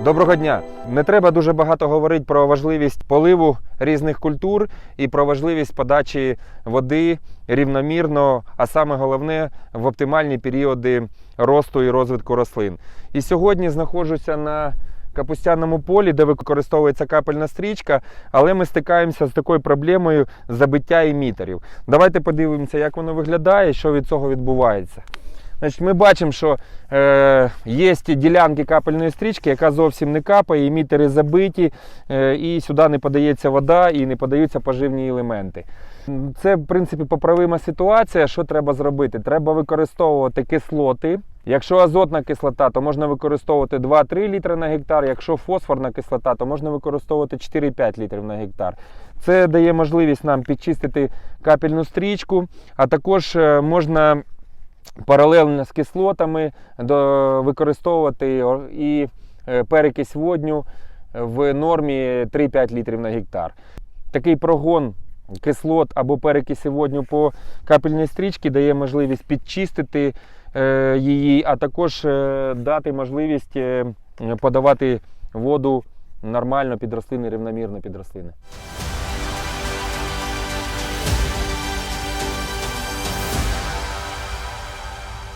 Доброго дня! Не треба дуже багато говорити про важливість поливу різних культур і про важливість подачі води рівномірно, а саме головне в оптимальні періоди росту і розвитку рослин. І сьогодні знаходжуся на капустяному полі, де використовується капельна стрічка, але ми стикаємося з такою проблемою забиття емітерів. Давайте подивимося, як воно виглядає що від цього відбувається. Значить, Ми бачимо, що е, є ділянки капельної стрічки, яка зовсім не капає, емітери забиті, е, і сюди не подається вода і не подаються поживні елементи. Це, в принципі, поправима ситуація. Що треба зробити? Треба використовувати кислоти. Якщо азотна кислота, то можна використовувати 2-3 літри на гектар. Якщо фосфорна кислота, то можна використовувати 4-5 літрів на гектар. Це дає можливість нам підчистити капельну стрічку, а також е, можна паралельно з кислотами використовувати і е, перекись водню в нормі 3-5 літрів на гектар. Такий прогон кислот або перекисі водню по капельній стрічці дає можливість підчистити е, її, а також е, дати можливість подавати воду нормально під рослини, рівномірно під рослини.